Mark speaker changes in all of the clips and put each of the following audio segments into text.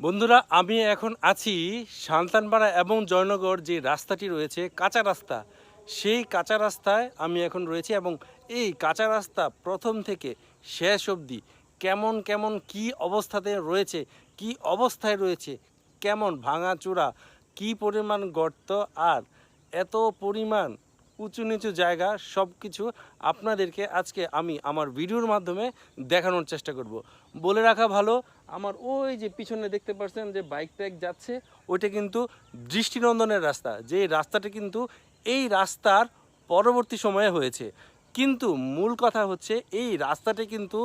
Speaker 1: বন্ধুরা, আমি এখন আছি সান্তানপাড়া এবং জয়নগর যে রাস্তাটি রয়েছে, কাঁচা রাস্তা। সেই কাঁচা রাস্তায় আমি এখন রয়েছি এবং এই কাঁচা রাস্তা প্রথম থেকে শেষ অবধি কেমন কেমন, কি অবস্থাতে রয়েছে, কি অবস্থায় রয়েছে, কেমন ভাঙাচূড়া কি পরিমাণ গর্ত আর এত পরিমাণ উঁচু নিচু জায়গা সব কিছু আপনাদেরকে আজকে আমি আমার ভিডিওর মাধ্যমে দেখানোর চেষ্টা করব। বলে রাখা ভালো আমার ওই যে পিছনে দেখতে পাচ্ছেন যে বাইক ট্যাক যাচ্ছে, ওইটা কিন্তু দৃষ্টিনন্দনের রাস্তা। যে রাস্তাটা কিন্তু এই রাস্তার পরবর্তী সময়ে হয়েছে। কিন্তু মূল কথা হচ্ছে, এই রাস্তাটি কিন্তু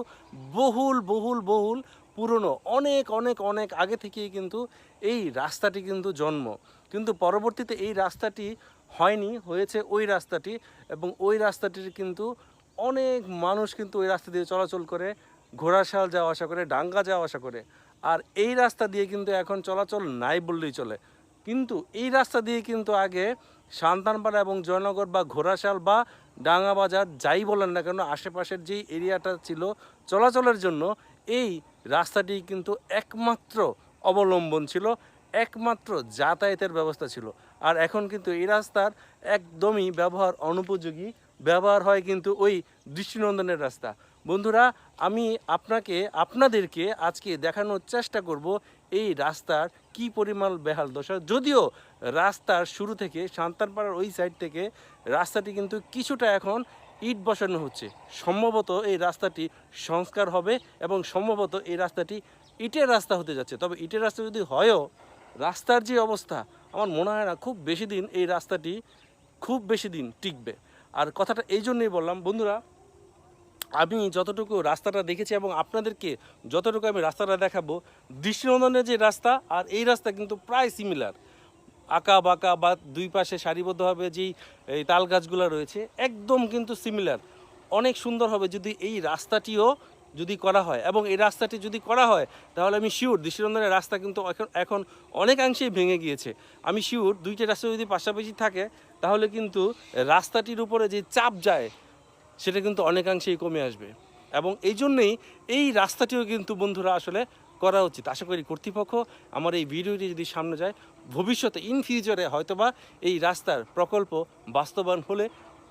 Speaker 1: বহুল বহুল বহুল পুরনো। অনেক অনেক অনেক আগে থেকেই কিন্তু এই রাস্তাটি কিন্তু জন্ম। কিন্তু পরবর্তীতে এই রাস্তাটি হয়নি, হয়েছে ওই রাস্তাটি এবং ওই রাস্তাটির কিন্তু অনেক মানুষ কিন্তু ওই রাস্তা দিয়ে চলাচল করে। ঘোড়াশাল যাওয়া আসা করে, ডাঙ্গা যাওয়া আসা করে, আর এই রাস্তা দিয়ে কিন্তু এখন চলাচল নাই বললেই চলে। কিন্তু এই রাস্তা দিয়ে কিন্তু আগে সান্তানপাড়া এবং জয়নগর বা ঘোড়াশাল বা ডাঙ্গা বাজার যাই বলেন না কেন, আশেপাশের যেই এরিয়াটা ছিল চলাচলের জন্য, এই রাস্তাটি কিন্তু একমাত্র অবলম্বন ছিল, একমাত্র যাতায়াতের ব্যবস্থা ছিল। আর এখন কিন্তু এই রাস্তার একদমই ব্যবহার অনুপযোগী, ব্যবহার হয় কিন্তু ওই দৃষ্টিনন্দনের রাস্তা। বন্ধুরা, আমি আপনাকে, আপনাদেরকে আজকে দেখানোর চেষ্টা করব এই রাস্তার কি পরিমাণ বেহাল দশা। যদিও রাস্তার শুরু থেকে সান্তানপাড়ার ওই সাইড থেকে রাস্তাটি কিন্তু কিছুটা এখন ইট বসানো হচ্ছে। সম্ভবত এই রাস্তাটি সংস্কার হবে এবং সম্ভবত এই রাস্তাটি ইটের রাস্তা হতে যাচ্ছে। তবে ইটের রাস্তা যদি হয়ও, রাস্তার যে অবস্থা, আমার মনে হয় না খুব বেশি দিন এই রাস্তাটি খুব বেশি দিন টিকবে। আর কথাটা এই জন্যই বললাম, বন্ধুরা আমি যতটুকু রাস্তাটা দেখেছি এবং আপনাদেরকে যতটুকু আমি রাস্তাটা দেখাবো, দৃষ্টিনন্দনের যে রাস্তা আর এই রাস্তা কিন্তু প্রায় সিমিলার আঁকা বাঁকা বা দুই পাশে সারিবদ্ধভাবে যেই, এই তাল গাছগুলো রয়েছে, একদম কিন্তু সিমিলার অনেক সুন্দর হবে যদি এই রাস্তাটিও যদি করা হয় এবং এই রাস্তাটি যদি করা হয়, তাহলে আমি শিওর দৃষ্টিনন্দনের রাস্তা কিন্তু এখন এখন অনেকাংশেই ভেঙে গিয়েছে। আমি শিওর দুইটা রাস্তা যদি পাশাপাশি থাকে, তাহলে কিন্তু রাস্তাটির উপরে যে চাপ যায় সেটা কিন্তু অনেকাংশেই কমে আসবে। এবং এই জন্যেই এই রাস্তাটিও কিন্তু বন্ধুরা আসলে করা উচিত। আশা করি কর্তৃপক্ষ আমার এই ভিডিওটি যদি সামনে যায়, ভবিষ্যতে ইন ফিউচারে হয়তোবা এই রাস্তার প্রকল্প বাস্তবায়ন হলে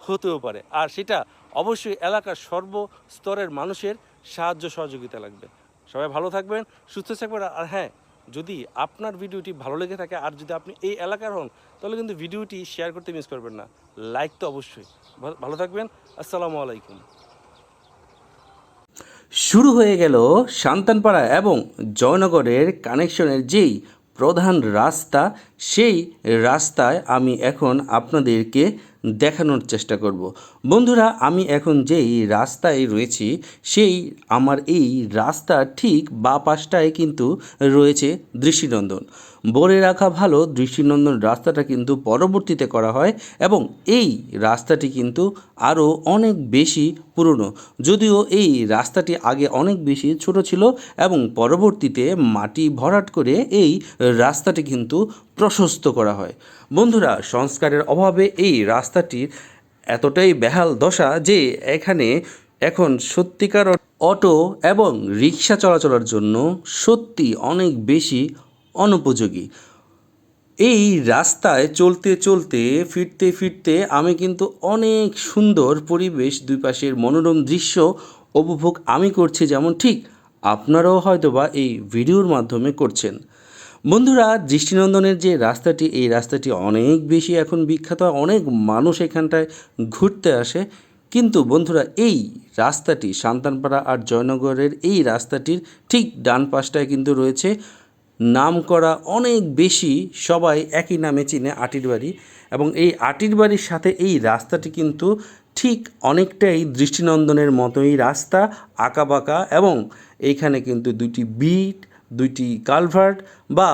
Speaker 1: হতেও পারে। আর সেটা অবশ্যই এলাকার সর্বস্তরের মানুষের সাহায্য সহযোগিতা লাগবে। সবাই ভালো থাকবেন, সুস্থ থাকবেন, আর হ্যাঁ যদি আপনার ভিডিওটি ভালো লেগে থাকে আর যদি আপনি এই এলাকার হন, তাহলে কিন্তু ভিডিওটি শেয়ার করতে মিস করবেন না। লাইক তো অবশ্যই। ভালো- থাকবেন। আসসালামু আলাইকুম।
Speaker 2: শুরু হয়ে গেল সান্তানপাড়া এবং জয়নগরের কানেকশনের যেই প্রধান রাস্তা, সেই রাস্তায় আমি এখন আপনাদেরকে দেখানোর চেষ্টা করব। বন্ধুরা, আমি এখন যেই রাস্তায় রয়েছি, সেই আমার এই রাস্তা ঠিক বা পাশটায় কিন্তু রয়েছে দৃষ্টিনন্দন। বলে রাখা ভালো। দৃষ্টিনন্দন রাস্তাটা কিন্তু পরবর্তীতে করা হয় এবং এই রাস্তাটি কিন্তু আরও অনেক বেশি পুরনো। যদিও এই রাস্তাটি আগে অনেক বেশি ছোট ছিল এবং পরবর্তীতে মাটি ভরাট করে এই রাস্তাটি কিন্তু প্রশস্ত করা হয়। বন্ধুরা, সংস্কারের অভাবে এই রাস্তাটির এতটাই বেহাল দশা যে এখানে এখন সত্যিকার অটো এবং রিক্সা চলাচলের জন্য সত্যি অনেক বেশি অনুপযোগী। এই রাস্তায় চলতে চলতে, ফিরতে ফিরতে আমি কিন্তু অনেক সুন্দর পরিবেশ দুই পাশের মনোরম দৃশ্য উপভোগ আমি করছি যেমন ঠিক আপনারাও হয়তোবা এই ভিডিওর মাধ্যমে করছেন। বন্ধুরা, দৃষ্টিনন্দনের যে রাস্তাটি, এই রাস্তাটি অনেক বেশি এখন বিখ্যাত, অনেক মানুষ এখানটায় ঘুরতে আসে। কিন্তু বন্ধুরা, এই রাস্তাটি সান্তানপাড়া আর জয়নগরের এই রাস্তাটির ঠিক ডান পাশটায় কিন্তু রয়েছে নাম করা অনেক বেশি সবাই একই নামে চিনে আটির বাড়ি এবং এই আটির বাড়ির সাথে এই রাস্তাটি কিন্তু ঠিক অনেকটাই দৃষ্টিনন্দনের মতোই রাস্তা, আঁকাবাঁকা এবং এইখানে কিন্তু দুটি বিট, দুইটি কালভার্ট বা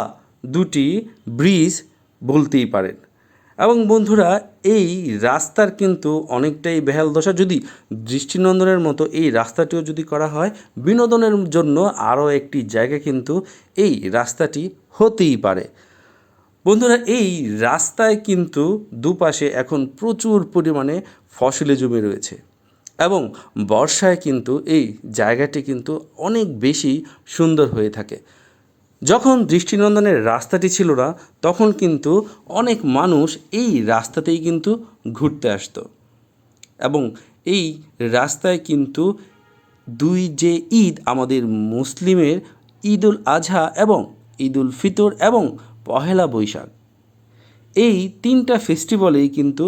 Speaker 2: দুটি ব্রিজ বলতেই পারেন। এবং বন্ধুরা, এই রাস্তার কিন্তু অনেকটাই বেহাল দশা। যদি দৃষ্টিনন্দনের মতো এই রাস্তাটিও যদি করা হয়, বিনোদনের জন্য আরও একটি জায়গা কিন্তু এই রাস্তাটি হতেই পারে। বন্ধুরা, এই রাস্তায় কিন্তু দুপাশে এখন প্রচুর পরিমাণে ফসলি জমি রয়েছে এবং বর্ষায় কিন্তু এই জায়গাটি কিন্তু অনেক বেশি সুন্দর হয়ে থাকে।
Speaker 1: যখন দৃষ্টিনন্দনের রাস্তাটি ছিল না, তখন কিন্তু অনেক মানুষ এই রাস্তাতেই কিন্তু ঘুরতে আসতো। এবং এই রাস্তায় কিন্তু দুই যে ঈদ, আমাদের মুসলিমের ঈদুল আজহা এবং ঈদ উল ফিতর এবং পহেলা বৈশাখ, এই তিনটা ফেস্টিভ্যালেই কিন্তু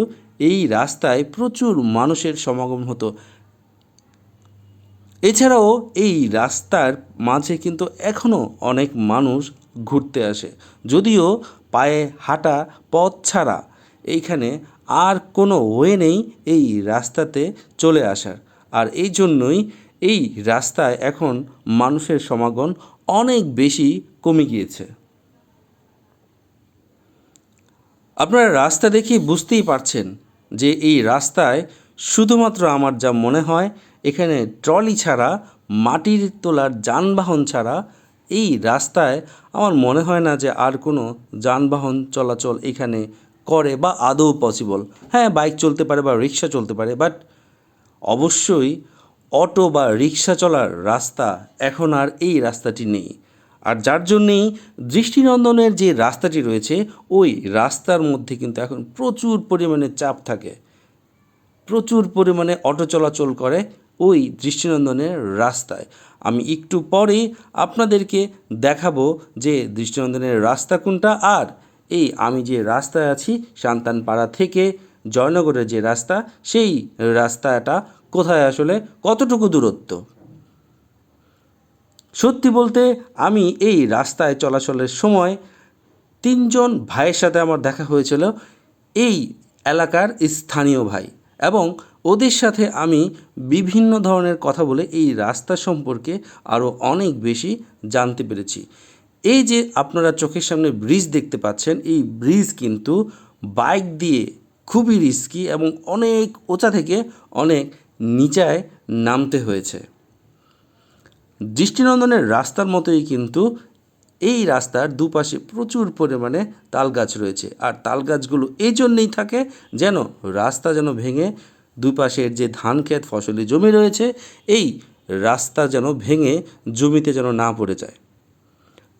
Speaker 1: এই রাস্তায় প্রচুর মানুষের সমাগম হতো। এছাড়াও এই রাস্তার মাঝে কিন্তু এখনও অনেক মানুষ ঘুরতে আসে। যদিও পায়ে হাঁটা পথ ছাড়া এইখানে আর কোনো ওয়ে নেই এই রাস্তাতে চলে আসার। আর এই জন্যই এই রাস্তায় এখন মানুষের সমাগম অনেক বেশি কমে গিয়েছে। আপনারা রাস্তা দেখে বুঝতেই পারছেন যে এই রাস্তায় শুধুমাত্র আমার যা মনে হয় এখানে ট্রলি ছাড়া, মাটির তোলার যানবাহন ছাড়া এই রাস্তায় আমার মনে হয় না যে আর কোনো যানবাহন চলাচল এখানে করে বা আদৌ পসিবল হ্যাঁ বাইক চলতে পারে বা রিক্সা চলতে পারে বাট অবশ্যই অটো বা রিক্সা চলার রাস্তা এখন আর এই রাস্তাটি নেই। আর যার জন্যেই দৃষ্টিনন্দনের যে রাস্তাটি রয়েছে, ওই রাস্তার মধ্যে কিন্তু এখন প্রচুর পরিমাণে চাপ থাকে। প্রচুর পরিমাণে অটো চলাচল করে ওই দৃষ্টিনন্দনের রাস্তায়। আমি একটু পরে আপনাদেরকে দেখাবো যে দৃষ্টিনন্দনের রাস্তা কোনটা আর এই আমি যে রাস্তায় আছি সান্তানপাড়া থেকে জয়নগরের যে রাস্তা, সেই রাস্তাটা কোথায় আসলে, কতটুকু দূরত্ব? সত্যি বলতে আমি এই রাস্তায় চলাচলের সময় তিনজন ভাইয়ের সাথে আমার দেখা হয়েছিল। এই এলাকার স্থানীয় ভাই এবং ওদের সাথে আমি বিভিন্ন ধরনের কথা বলে এই রাস্তা সম্পর্কে আরও অনেক বেশি জানতে পেরেছি। এই যে আপনারা চোখের সামনে ব্রিজ দেখতে পাচ্ছেন, এই ব্রিজ কিন্তু বাইক দিয়ে খুবই রিস্কি এবং অনেক ওচা থেকে অনেক নিচায় নামতে হয়েছে। দৃষ্টিনন্দনের রাস্তার মতোই কিন্তু এই রাস্তার দুপাশে প্রচুর পরিমাণে তাল গাছ রয়েছে। আর তাল গাছগুলো এই জন্যেই থাকে যেন রাস্তা যেন ভেঙে দুপাশের যে ধান ক্ষেত ফসলি জমি রয়েছে, এই রাস্তা যেন ভেঙে জমিতে যেন না পড়ে যায়।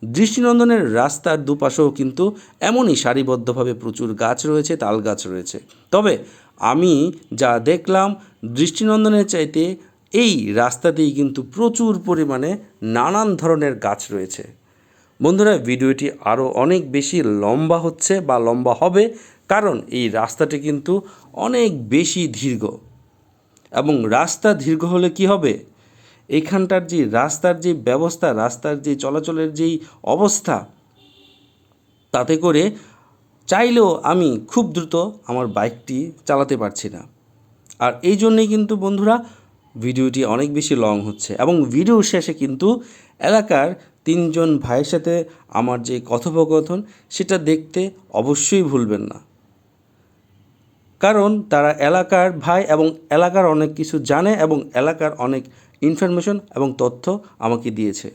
Speaker 1: দৃষ্টিনন্দনের রাস্তার দুপাশেও কিন্তু এমনই সারিবদ্ধভাবে প্রচুর গাছ রয়েছে, তাল গাছ রয়েছে। তবে আমি যা দেখলাম, দৃষ্টিনন্দনের চাইতে এই রাস্তাতেই কিন্তু প্রচুর পরিমাণে নানান ধরনের গাছ রয়েছে। বন্ধুরা, ভিডিওটি আরও অনেক বেশি লম্বা হচ্ছে বা লম্বা হবে কারণ এই রাস্তাটি কিন্তু অনেক বেশি দীর্ঘ। এবং রাস্তা দীর্ঘ হলে কি হবে? এখানটার যে রাস্তার যে ব্যবস্থা, রাস্তার যে চলাচলের যেই অবস্থা, তাতে করে চাইলেও আমি খুব দ্রুত আমার বাইকটি চালাতে পারছি না। আর এই জন্যেই কিন্তু বন্ধুরা, ভিডিওটি অনেক বেশি লং হচ্ছে এবং ভিডিও শেষে কিন্তু এলাকার তিনজন ভাইয়ের সাথে আমার যে কথোপকথন, সেটা দেখতে অবশ্যই ভুলবেন না। কারণ তারা এলাকার ভাই এবং এলাকার অনেক কিছু জানে এবং এলাকার অনেক ইনফরমেশন এবং তথ্য আমাকে দিয়েছে।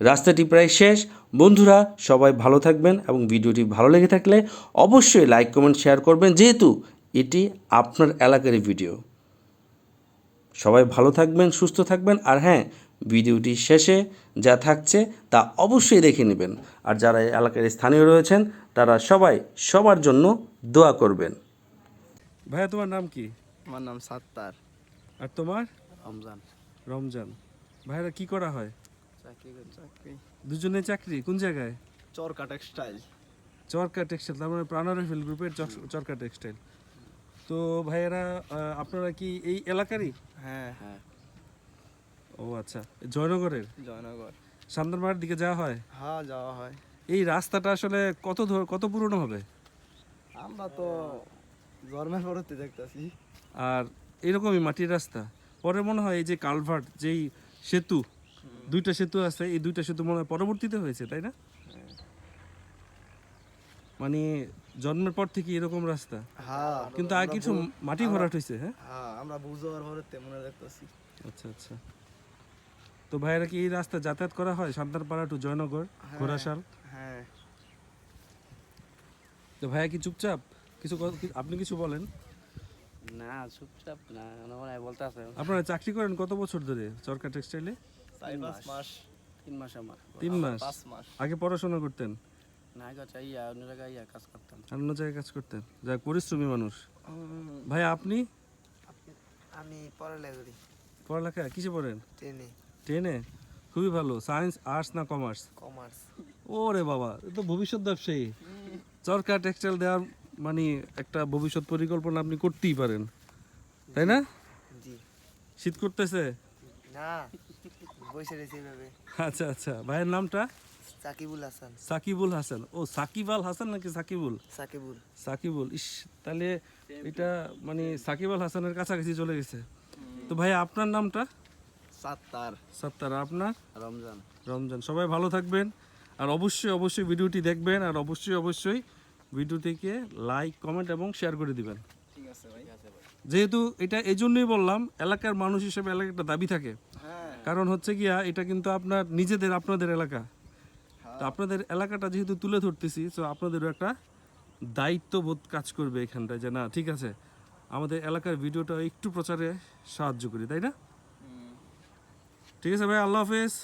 Speaker 1: রাস্তাটি প্রায় শেষ। বন্ধুরা, সবাই ভালো থাকবেন এবং ভিডিওটি ভালো লেগে থাকলে অবশ্যই লাইক কমেন্ট শেয়ার করবেন। যেহেতু এটি আপনার এলাকারই ভিডিও সবাই ভালো থাকবেন, সুস্থ থাকবেন। আর হ্যাঁ ভিডিওটি শেষে যা থাকছে তা অবশ্যই দেখে নেবেন। আর যারা এলাকার স্থানীয় রয়েছেন, তারা সবাই সবার জন্য দোয়া করবেন।
Speaker 3: ভাইয়া তোমার নাম কি?
Speaker 4: আমার নাম সাত্তার।
Speaker 3: আর তোমার?
Speaker 4: রমজান।
Speaker 3: রমজান। ভাইরা কি করা হয়?
Speaker 4: চাকরি করি চাকরি।
Speaker 3: দুজনে চাকরি? কোন জায়গায়?
Speaker 4: চরকা টেক্সটাইল
Speaker 3: চরকা টেক্সটাইল তার মানে প্রাণ রাইফেল গ্রুপের চর- চরকা টেক্সটাইল তো ভাইয়েরা আপনারা কি এই এলাকারই?
Speaker 4: হ্যাঁ হ্যাঁ।
Speaker 3: ও আচ্ছা জয়নগরের?
Speaker 4: জয়নগর।
Speaker 3: সান্দারমার দিকে যাওয়া হয়?
Speaker 4: হ্যাঁ যাওয়া হয়।
Speaker 3: এই রাস্তাটা আসলে কত ধর- কত পুরনো হবে?
Speaker 4: আমরা তো জন্মের পরতে দেখতেছি।
Speaker 3: আর এরকমই মাটির রাস্তা। পরে মনে হয় এই যে কালভার্ট যেই সেতু দুইটা সেতু আছে এই দুইটা সেতু মনে হয় পরবর্তীতে হয়েছে তাই না? মানে জন্মের পর থেকে এরকম রাস্তা।
Speaker 4: হ্যাঁ
Speaker 3: কিন্তু আর কিছু মাটি ভরাট হয়েছে হ্যাঁ?
Speaker 4: হ্যাঁ আমরা বুঝার পরতে মনে দেখতেছি।
Speaker 3: আচ্ছা আচ্ছা। তো ভাইয়েরা কি এই রাস্তা যাতায়াত করা হয়? সান্তারপাড়া টু জয়নগর ঘোড়াশাল?
Speaker 4: হ্যাঁ।
Speaker 3: তো ভাইয়া কি চুপচাপ? কিছু আপনি কিছু বলেন।
Speaker 5: না চুপচাপ না হয় বলতে আছে।
Speaker 3: আপনারা চাকরি করেন কত বছর ধরে চরকা টেক্সটাইলে
Speaker 4: মাস।
Speaker 5: তিন মাস আমার।
Speaker 1: তিন মাস?
Speaker 4: পাঁচ মাস।
Speaker 1: আগে পড়াশোনা করতেন?
Speaker 5: না ইয়া অন্য জায়গায় ইয়া কাজ করতাম।
Speaker 1: অন্য জায়গায় কাজ করতেন? যাক পরিশ্রমী মানুষ। ভাই আপনি?
Speaker 4: আমি পড়ালেখা করি।
Speaker 1: পড়ালেখা? কিসে পড়েন?
Speaker 4: ট্রেনে।
Speaker 1: টেনে খুবই ভালো। সায়েন্স আর্টস না কমার্স?
Speaker 4: কমার্স।
Speaker 1: ওরে বাবা এ তো ভবিষ্যৎ ব্যবসায়ী। চরকা টেক্সটাইল দেওয়ার মানে একটা ভবিষ্যৎ পরিকল্পনা আপনি করতেই পারেন। তাই না?
Speaker 4: জি।
Speaker 1: শীত করতেছে?
Speaker 4: না বসে এভাবে
Speaker 1: আচ্ছা আচ্ছা। ভাইয়ের নামটা?
Speaker 4: সাকিবুল হাসান।
Speaker 1: সাকিবুল হাসান। ও সাকিব আল হাসান নাকি সাকিবুল?
Speaker 4: সাকিবুল।
Speaker 1: সাকিবুল। ইস তাহলে এটা মানে সাকিব আল হাসানের কাছাকাছি চলে গেছে। তো ভাই আপনার নামটা?
Speaker 4: সাত্তার।
Speaker 1: সত্তার। আপনার?
Speaker 5: রমজান।
Speaker 1: রমজান। সবাই ভালো থাকবেন। আর অবশ্যই অবশ্যই ভিডিওটি দেখবেন। আর অবশ্যই অবশ্যই ভিডিওটিকে লাইক কমেন্ট এবং শেয়ার করে দিবেন।
Speaker 4: ঠিক
Speaker 1: যেহেতু এটা এই জন্যই বললাম এলাকার মানুষ হিসেবে এলাকার একটা দাবি থাকে।
Speaker 4: হ্যাঁ।
Speaker 1: কারণ হচ্ছে গিয়া এটা কিন্তু আপনার নিজেদের আপনাদের এলাকা। তো আপনাদের এলাকাটা যেহেতু তুলে ধরতেছি তো আপনাদেরও একটা দায়িত্ববোধ কাজ করবে এখানটায় যে না ঠিক আছে আমাদের এলাকার ভিডিওটা একটু প্রচারে সাহায্য করি তাই না? ঠিক আছে ভাই আল্লাহ হাফেজ।